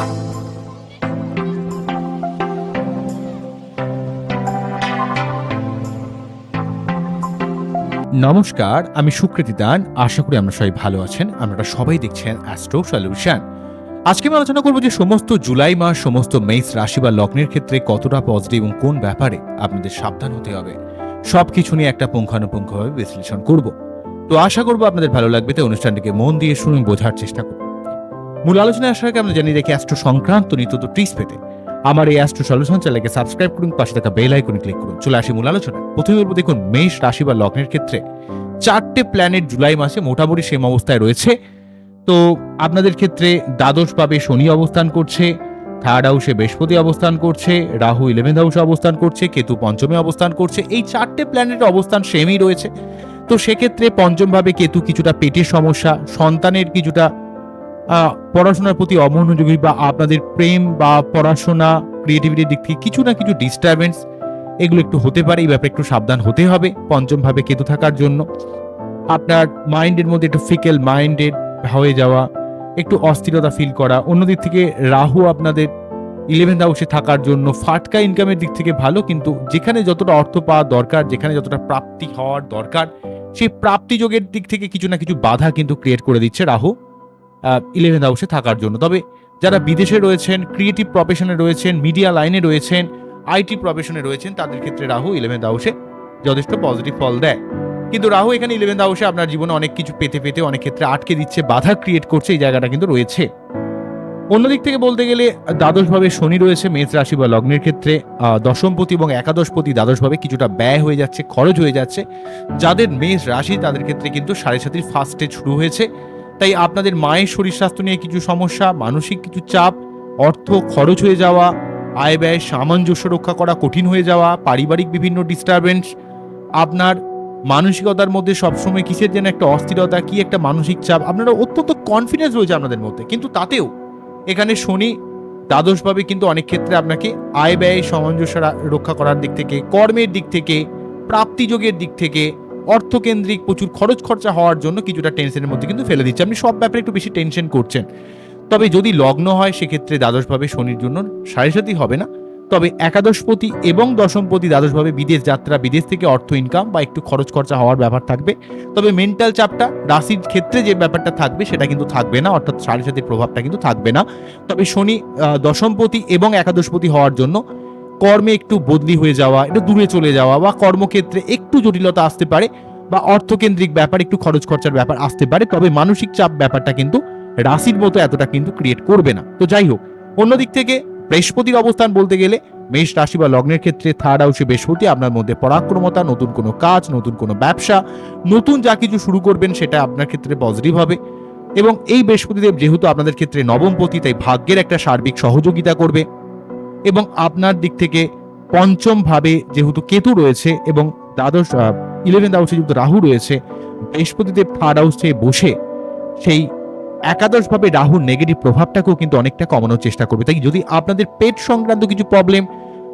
নমস্কার, আমি সুকৃতি দান। আশা করি আমরা সবাই ভালো আছেন। আপনারা সবাই দেখছেন অ্যাস্ট্রো সলিউশন আজকে আমি আলোচনা করব যে সমস্ত জুলাই মাস, সমস্ত মেষ রাশি বা লগ্নের ক্ষেত্রে কতটা পজিটিভ এবং কোন ব্যাপারে আপনাদের সাবধান হতে হবে। সবকিছু নিয়ে একটা পুঙ্খানুপুঙ্খভাবে বিশ্লেষণ করব। তো আশা করব আপনাদের ভালো লাগবে, তাই অনুষ্ঠানটিকে মন দিয়ে শুনে বোঝার চেষ্টা করুন মূল আলোচনায় আসার আগে আমরা জানিয়ে রেখে অ্যাস্ট্রো সংক্রান্ত নিত্য ট্রিস পেতে। আমার এই অ্যাস্ট্রো সলিউশন চ্যানেলকে সাবস্ক্রাইব করুন, পাশে থাকা বেল আইকনে ক্লিক করুন। চলে আসি মূল আলোচনা প্রথমে বলব, দেখুন, মেষ রাশি বা লগ্নের ক্ষেত্রে চারটে প্ল্যানেট জুলাই মাসে মোটামুটি সেম অবস্থায় রয়েছে। তো আপনাদের ক্ষেত্রে দ্বাদশভাবে শনি অবস্থান করছে থার্ড হাউসে বৃহস্পতি অবস্থান করছে, রাহু ইলেভেন্থ হাউসে অবস্থান করছে, কেতু পঞ্চমে অবস্থান করছে। এই চারটে প্ল্যানেটের অবস্থান সেমই রয়েছে। তো সেক্ষেত্রে পঞ্চমভাবে কেতু কিছুটা পেটের সমস্যা, সন্তানের কিছুটা পড়াশোনার প্রতি অমনোযোগী বা আপনাদের প্রেম বা পড়াশোনা ক্রিয়েটিভিটির দিক থেকে কিছু না কিছু ডিস্টারবেন্স এগুলো একটু হতে পারে, এই ব্যাপারে একটু সাবধান হতে হবে, পঞ্চমভাবে কেতু থাকার জন্য। আপনার মাইন্ডের মধ্যে একটু ফিকেল মাইন্ডেড হয়ে যাওয়া, একটু অস্থিরতা ফিল করা। অন্যদিক থেকে রাহু আপনাদের ইলেভেন্থ হাউসে থাকার জন্য ফাটকা ইনকামের দিক থেকে ভালো, কিন্তু যেখানে যতটা অর্থ পাওয়া দরকার, যেখানে যতটা প্রাপ্তি হওয়ার দরকার, সেই প্রাপ্তিযোগের দিক থেকে কিছু না কিছু বাধা কিন্তু ক্রিয়েট করে দিচ্ছে রাহু। ইলেভেন্থ হাউসে থাকার জন্য। তবে যারা বিদেশে রয়েছেন ক্রিয়েটিভ প্রফেশনে রয়েছেন মিডিয়া লাইনে রয়েছেন আইটি প্রফেশনে রয়েছেন, তাদের ক্ষেত্রে রাহু ইলেভেন্থ হাউসে যথেষ্ট পজিটিভ ফল দেয়। কিন্তু রাহু এখানে ইলেভেন্থ হাউসে আপনার জীবনে অনেক কিছু পেতে পেতে অনেক ক্ষেত্রে আটকে দিচ্ছে, বাধা ক্রিয়েট করছে, এই জায়গাটা কিন্তু রয়েছে। অন্যদিক থেকে বলতে গেলে, দ্বাদশভাবে শনি রয়েছে, মেষ রাশি বা লগ্নের ক্ষেত্রে দশমপতি এবং একাদশপতি দ্বাদশভাবে কিছুটা ব্যয় হয়ে যাচ্ছে, খরচ হয়ে যাচ্ছে। যাদের মেষ রাশি তাদের ক্ষেত্রে কিন্তু সাড়ে সাতির ফার্স্টে শুরু হয়েছে। তাই আপনাদের মায়ের শরীর স্বাস্থ্য নিয়ে কিছু সমস্যা, মানসিক কিছু চাপ, অর্থ খরচ হয়ে যাওয়া, আয় ব্যয় সামঞ্জস্য রক্ষা করা কঠিন হয়ে যাওয়া, পারিবারিক বিভিন্ন ডিস্টারবেন্স আপনার মানসিকতার মধ্যে সবসময় কিসের যেন একটা অস্থিরতা, কি একটা মানসিক চাপ, আপনারা অত্যন্ত কনফিডেন্স রয়েছে আপনাদের মধ্যে। কিন্তু তাতেও এখানে শনি দ্বাদশভাবে কিন্তু অনেক ক্ষেত্রে আপনাকে আয় ব্যয় সামঞ্জস্য রক্ষা করার দিক থেকে, কর্মের দিক থেকে প্রাপ্তিযোগের দিক থেকে অর্থকেন্দ্রিক প্রচুর খরচ খরচা হওয়ার জন্য কিছুটা টেনশনের মধ্যে কিন্তু ফেলে দিচ্ছে। আপনি সব ব্যাপারে একটু বেশি টেনশন করছেন। তবে যদি লগ্ন হয়, সেক্ষেত্রে দ্বাদশভাবে শনির জন্য সাড়ে হবে না। তবে একাদশপতি এবং দশমপতি দ্বাদশভাবে বিদেশ যাত্রা, বিদেশ থেকে অর্থ ইনকাম বা একটু খরচ খরচা হওয়ার ব্যাপার থাকবে। তবে মেন্টাল চাপটা, রাশির ক্ষেত্রে যে ব্যাপারটা থাকবে, সেটা কিন্তু থাকবে না। অর্থাৎ সাড়ে সাতির প্রভাবটা কিন্তু থাকবে না। তবে শনি দশমপতি এবং একাদশপতি হওয়ার জন্য কর্মে একটু বদলি হয়ে যাওয়া, একটু দূরে চলে যাওয়া বা কর্মক্ষেত্রে একটু জটিলতা আসতে পারে বা অর্থকেন্দ্রিক ব্যাপার, একটু খরচ খরচার ব্যাপার আসতে পারে, তবে মানসিক চাপ ব্যাপারটা কিন্তু রাশির মতো এতটা কিন্তু ক্রিয়েট করবে না। তো যাই হোক অন্যদিক থেকে বৃহস্পতির অবস্থান বলতে গেলে মেষ রাশি বা লগ্নের ক্ষেত্রে থার্ড হাউসে বৃহস্পতি, আপনার মধ্যে পরাক্রমতা, নতুন কোনো কাজ, নতুন কোনো ব্যবসা, নতুন যা কিছু শুরু করবেন সেটা আপনার ক্ষেত্রে পজিটিভ হবে। এবং এই বৃহস্পতিদেব যেহেতু আপনাদের ক্ষেত্রে নবমপতি, তাই ভাগ্যের একটা সার্বিক সহযোগিতা করবে। এবং আপনার দিক থেকে পঞ্চম ভাবে যেহেতু কেতু রয়েছে এবং দ্বাদশ ইলেভেন্থ হাউসে যেহেতু রাহু রয়েছে বৃহস্পতিদেব থার্ড হাউসে বসে সেই একাদশভাবে রাহুর নেগেটিভ প্রভাবটাকেও কিন্তু অনেকটা কমানোর চেষ্টা করবে। তাই যদি আপনাদের পেট সংক্রান্ত কিছু প্রবলেম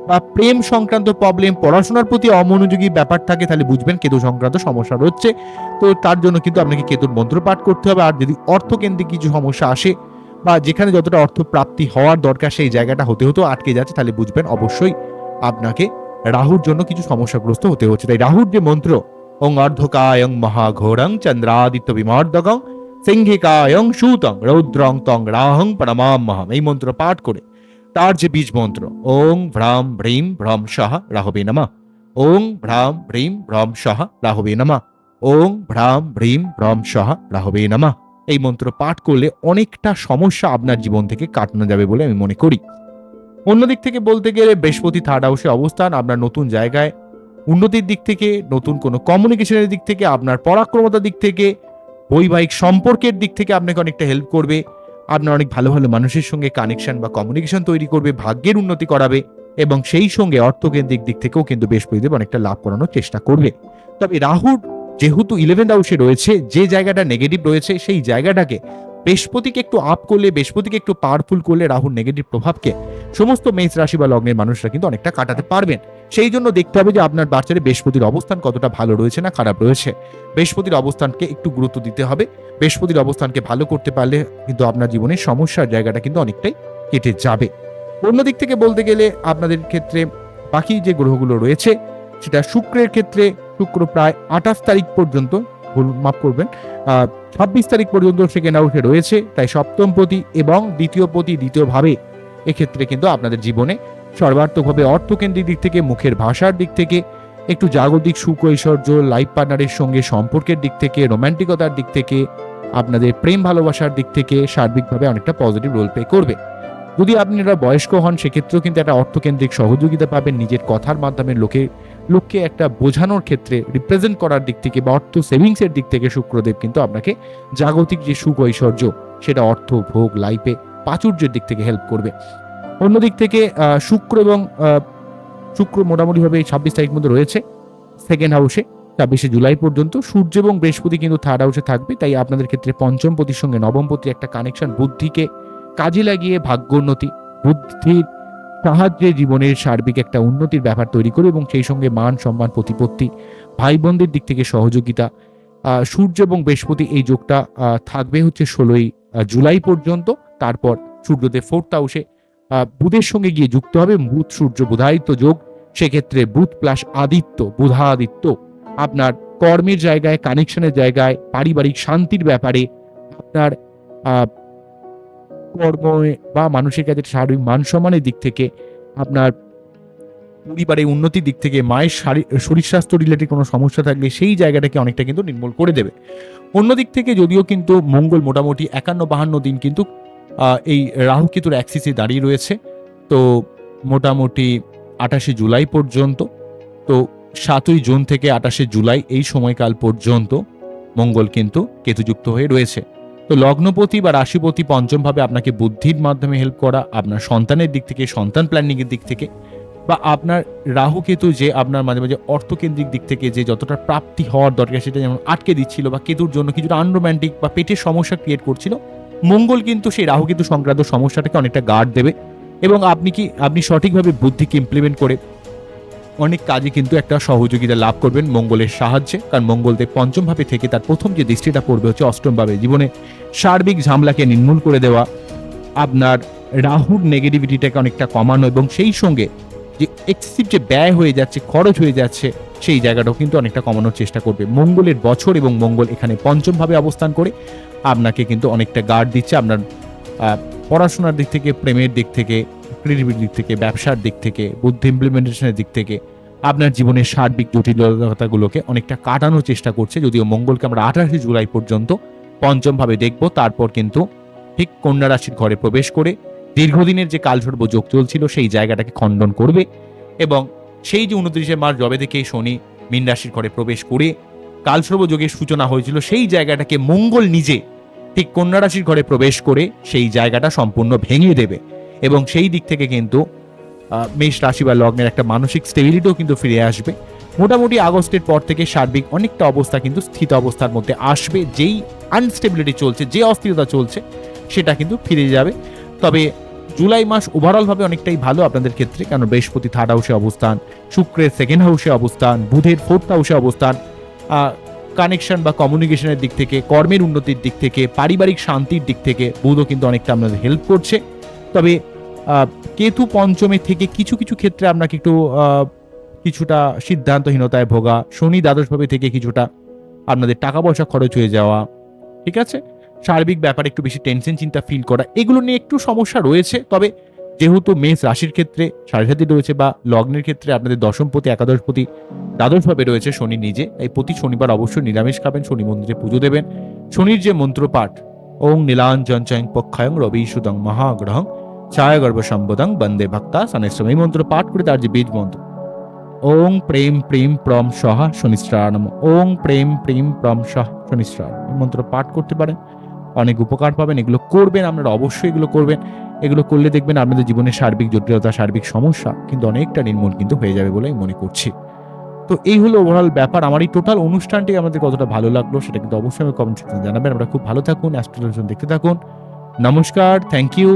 বা প্রেম সংক্রান্ত প্রবলেম পড়াশোনার প্রতি অমনোযোগী ব্যাপার থাকে, তাহলে বুঝবেন কেতু সংক্রান্ত সমস্যা রয়েছে। তো তার জন্য কিন্তু আপনাকে কেতুর মন্ত্র পাঠ করতে হবে। আর যদি অর্থকেন্দ্রিক কিছু সমস্যা আসে বা যেখানে যতটা অর্থ প্রাপ্তি হওয়ার দরকার সেই জায়গাটা হতে হতেও আটকে যাচ্ছে, তাহলে বুঝবেন অবশ্যই আপনাকে রাহুর জন্য কিছু সমস্যাগ্রস্ত হতে হচ্ছে। তাই রাহুর যে মন্ত্র, ওং অর্ধকায়ং মহাঘোরং চন্দ্রাদিত্য বিমর্দকং সিংহিকায়ং সুতং রৌদ্রং তং রাহং পরমামহম এই মন্ত্র পাঠ করে তার যে বীজ মন্ত্র, ওং ভ্রাম ভ্রীম ভ্রম সহ রাহবে নমা। ওং ভ্রাম ভ্রীম ভ্রম সহ রাহবে নমা। ওং ভ্রাম ভ্রীম ভ্রম সহ রাহবে নমা। এই মন্ত্র পাঠ করলে অনেকটা সমস্যা আপনার জীবন থেকে কাটানো যাবে বলে আমি মনে করি। অন্যদিক থেকে বলতে গেলে বৃহস্পতি থার্ড হাউসে অবস্থান, আপনার নতুন জায়গায় উন্নতির দিক থেকে, নতুন কোনো কমিউনিকেশনের দিক থেকে, আপনার পরাক্রমতার দিক থেকে, বৈবাহিক সম্পর্কের দিক থেকে আপনাকে অনেকটা হেল্প করবে। আপনার অনেক ভালো ভালো মানুষের সঙ্গে কানেকশন বা কমিউনিকেশন তৈরি করবে, ভাগ্যের উন্নতি করাবে এবং সেই সঙ্গে অর্থকেন্দ্রিক দিক থেকেও কিন্তু বৃহস্পতিদেব অনেকটা লাভ করানোর চেষ্টা করবে। তবে রাহুর যেহেতু ইলেভেন্থ হাউসে রয়েছে, যে জায়গাটা নেগেটিভ রয়েছে, সেই জায়গাটাকে বৃহস্পতিকে একটু আপ করলে, বৃহস্পতিকে একটু পাওয়ারফুল করলে রাহুর নেগেটিভ প্রভাবকে সমস্ত মেষ রাশি বা লগ্নের মানুষরা কিন্তু অনেকটা কাটাতে পারবেন। সেই জন্য দেখতে হবে যে আপনার বাচ্চারে বৃহস্পতির অবস্থান কতটা ভালো রয়েছে না খারাপ রয়েছে। বৃহস্পতির অবস্থানকে একটু গুরুত্ব দিতে হবে। বৃহস্পতির অবস্থানকে ভালো করতে পারলে কিন্তু আপনার জীবনের সমস্যার জায়গাটা কিন্তু অনেকটাই কেটে যাবে। অন্যদিক থেকে বলতে গেলে আপনাদের ক্ষেত্রে বাকি যে গ্রহগুলো রয়েছে, সেটা শুক্রের ক্ষেত্রে শুক্র প্রায় আঠাশ তারিখ পর্যন্ত, ভুল, মাফ করবেন ছাব্বিশ তারিখ পর্যন্ত সেকেন্ড হাউসে রয়েছে, তাই সপ্তম পতি এবং দ্বিতীয় পতি দ্বিতীয়ভাবে এক্ষেত্রে কিন্তু আপনাদের জীবনে সর্বার্থকভাবে অর্থকেন্দ্রিক দিক থেকে, মুখের ভাষার দিক থেকে, একটু জাগতিক সুখ ঐশ্বর্য লাইফ পার্টনারের সঙ্গে সম্পর্কের দিক থেকে রোমান্টিকতার দিক থেকে, আপনাদের প্রেম ভালোবাসার দিক থেকে সার্বিকভাবে অনেকটা পজিটিভ রোল প্লে করবে। যদি আপনারা বয়স্ক হন, সেক্ষেত্রেও কিন্তু একটা অর্থকেন্দ্রিক সহযোগিতা পাবেন, নিজের কথার মাধ্যমে লোকে লোককে একটা বোঝানোর ক্ষেত্রে রিপ্রেজেন্ট করার দিক থেকে বা অর্থ সেভিংসের দিক থেকে শুক্রদেব কিন্তু আপনাকে জাগতিক যে সুখ ঐশ্বর্য সেটা অর্থ, ভোগ লাইফে প্রাচুর্যের দিক থেকে হেল্প করবে। অন্যদিক থেকে শুক্র এবং শুক্র মোটামুটিভাবে এই ছাব্বিশ তারিখ মধ্যে রয়েছে সেকেন্ড হাউসে ছাব্বিশে জুলাই পর্যন্ত। সূর্য এবং বৃহস্পতি কিন্তু থার্ড হাউসে থাকবে, তাই আপনাদের ক্ষেত্রে পঞ্চম পতির সঙ্গে নবম পতির একটা কানেকশন বুদ্ধিকে কাজে লাগিয়ে ভাগ্যোন্নতি, বুদ্ধির সাহায্যে জীবনের সার্বিক একটা উন্নতির ব্যাপার তৈরি করে এবং সেই সঙ্গে মান সম্মান প্রতিপত্তি ভাই বোনদের দিক থেকে সহযোগিতা সূর্য এবং বৃহস্পতি এই যোগটা থাকবে হচ্ছে ষোলোই জুলাই পর্যন্ত। তারপর সূর্যদেব ফোর্থ হাউসে বুধের সঙ্গে গিয়ে যুক্ত হবে বুধ সূর্য বুধায়িত্ব যোগ। সেক্ষেত্রে বুধ প্লাস আদিত্য, বুধাদিত্য আপনার কর্মের জায়গায় কানেকশনের জায়গায়, পারিবারিক শান্তির ব্যাপারে আপনার কর্মে বা মানুষের কাছে শারীরিক মান সম্মানের দিক থেকে আপনার পরিবারের উন্নতির দিক থেকে মায়ের শারী- শরীর স্বাস্থ্য রিলেটেড কোনো সমস্যা থাকলে সেই জায়গাটাকে অনেকটা কিন্তু নির্মূল করে দেবে। অন্যদিক থেকে যদিও কিন্তু মঙ্গল মোটামুটি একান্ন বাহান্ন দিন কিন্তু এই রাহু কেতুর অ্যাক্সিসে দাঁড়িয়ে রয়েছে। তো মোটামুটি আঠাশে জুলাই পর্যন্ত, তো সাতই জুন থেকে আঠাশে জুলাই এই সময়কাল পর্যন্ত মঙ্গল কিন্তু কেতুযুক্ত হয়ে রয়েছে। তো লগ্নপতি বা রাশিপতি পঞ্চমভাবে আপনাকে বুদ্ধির মাধ্যমে হেল্প করা, আপনার সন্তানের দিক থেকে, সন্তান প্ল্যানিংয়ের দিক থেকে, বা আপনার রাহু কেতু যে আপনার মাঝে মাঝে অর্থকেন্দ্রিক দিক থেকে যে যতটা প্রাপ্তি হওয়ার দরকার সেটা যেমন আটকে দিচ্ছিল বা কেতুর জন্য কিছুটা আনরোম্যান্টিক বা পেটের সমস্যা ক্রিয়েট করছিল, মঙ্গল কিন্তু সেই রাহু কেতু সংক্রান্ত সমস্যাটাকে অনেকটা গার্ড দেবে এবং আপনি কি, আপনি সঠিকভাবে বুদ্ধিকে ইমপ্লিমেন্ট করে অনেক কাজে কিন্তু একটা সহযোগিতা লাভ করবেন মঙ্গলের সাহায্যে, কারণ মঙ্গলদেব পঞ্চম ভাবে থেকে তার প্রথম যে দৃষ্টিটা পড়বে হচ্ছে অষ্টম ভাবে। জীবনে সার্বিক ঝামলাকে নির্মূল করে দেওয়া, আপনার রাহুর নেগেটিভিটিটাকে অনেকটা কমানো এবং সেই সঙ্গে যে এক্সেসিভ যে ব্যয় হয়ে যাচ্ছে, খরচ হয়ে যাচ্ছে, সেই জায়গাটাও কিন্তু অনেকটা কমানোর চেষ্টা করবে। মঙ্গলের বছর এবং মঙ্গল এখানে পঞ্চমভাবে অবস্থান করে, আপনাকে কিন্তু অনেকটা গার্ড দিচ্ছে, আপনার পড়াশোনার দিক থেকে, প্রেমের দিক থেকে, ক্রিয়েটিভিটির দিক থেকে, ব্যবসার দিক থেকে, বুদ্ধি ইমপ্লিমেন্টেশনের দিক থেকে আপনার জীবনের সার্বিক জটিলতাগুলোকে অনেকটা কাটানোর চেষ্টা করছে। যদিও মঙ্গলকে আমরা আঠাশে জুলাই পর্যন্ত পঞ্চমভাবে দেখব। তারপর কিন্তু ঠিক কন্যা রাশির ঘরে প্রবেশ করে দীর্ঘদিনের যে কালসর্ব যোগ চলছিল, সেই জায়গাটাকে খণ্ডন করবে এবং সেই যে উনত্রিশে মার্চ জবে থেকে শনি মীন রাশির ঘরে প্রবেশ করে কালসর্ব যোগের সূচনা হয়েছিল, সেই জায়গাটাকে মঙ্গল নিজে ঠিক কন্যা রাশির ঘরে প্রবেশ করে সেই জায়গাটা সম্পূর্ণ ভেঙে দেবে এবং সেই দিক থেকে কিন্তু মেষ রাশি বা লগ্নের একটা মানসিক স্টেবিলিটিও কিন্তু ফিরে আসবে। মোটামুটি আগস্টের পর থেকে সার্বিক অনেকটা অবস্থা কিন্তু স্থিত অবস্থার মধ্যে আসবে। যেই আনস্টেবিলিটি চলছে, যে অস্থিরতা চলছে, সেটা কিন্তু ফিরে যাবে। তবে জুলাই মাস ওভারঅলভাবে অনেকটাই ভালো আপনাদের ক্ষেত্রে, কারণ বৃহস্পতি থার্ড হাউসে অবস্থান, শুক্রের সেকেন্ড হাউসে অবস্থান, বুধের ফোর্থ হাউসে অবস্থান। কানেকশন বা কমিউনিকেশনের দিক থেকে, কর্মের উন্নতির দিক থেকে, পারিবারিক শান্তির দিক থেকে বুধও কিন্তু অনেকটা আপনাদের হেল্প করছে। তবে কেতু পঞ্চমে থেকে কিছু কিছু ক্ষেত্রে আপনাকে একটু কিছুটা সিদ্ধান্তহীনতায় ভোগা, শনি দ্বাদশভাবে থেকে কিছুটা আপনাদের টাকা পয়সা খরচ হয়ে যাওয়া, ঠিক আছে? সার্বিক ব্যাপারে একটু বেশি টেনশন চিন্তা ফিল করা, এগুলো নিয়ে একটু সমস্যা রয়েছে। তবে, যেহেতু মেষ রাশির ক্ষেত্রে, সাড়ে রয়েছে বা লগ্নের ক্ষেত্রে আপনাদের দশমপতি, একাদশপতি দ্বাদশভাবে রয়েছে শনি নিজে। তাই প্রতি শনিবার অবশ্যই নিরামিষ খাবেন, শনি মন্দিরে পুজো দেবেন। শনির যে মন্ত্রপাঠ, ওং নীলাঞ্জন চয়ং পক্ষায়ং রবি সুদং মহাগ্রহং ছায়াগর্ভ সম্বোধং বন্দে ভক্তা সনেশ্বম এই মন্ত্র পাঠ করে তার যে বীজ মন্ত্র, ওং প্রেম প্রেম প্রম সহ শনিশ্রানম, ওং প্রেম প্রেম প্রম সহ শনিশ্রান এই মন্ত্র পাঠ করতে পারেন, অনেক উপকার পাবেন। এগুলো করবেন, আপনারা অবশ্যই এগুলো করবেন। এগুলো করলে দেখবেন আপনাদের জীবনের সার্বিক জটিলতা, সার্বিক সমস্যা কিন্তু অনেকটা নির্মূল কিন্তু হয়ে যাবে বলে মনে করছি। তো এই হলো ওভারঅল ব্যাপার। আমার এই টোটাল অনুষ্ঠানটি আমাদের কতটা ভালো লাগল সেটা কিন্তু অবশ্যই আমি কমেন্ট সেকশনে জানাবেন। আমরা খুব ভালো থাকুন অ্যাস্ট্রোলজন দেখতে থাকুন। নমস্কার থ্যাংক ইউ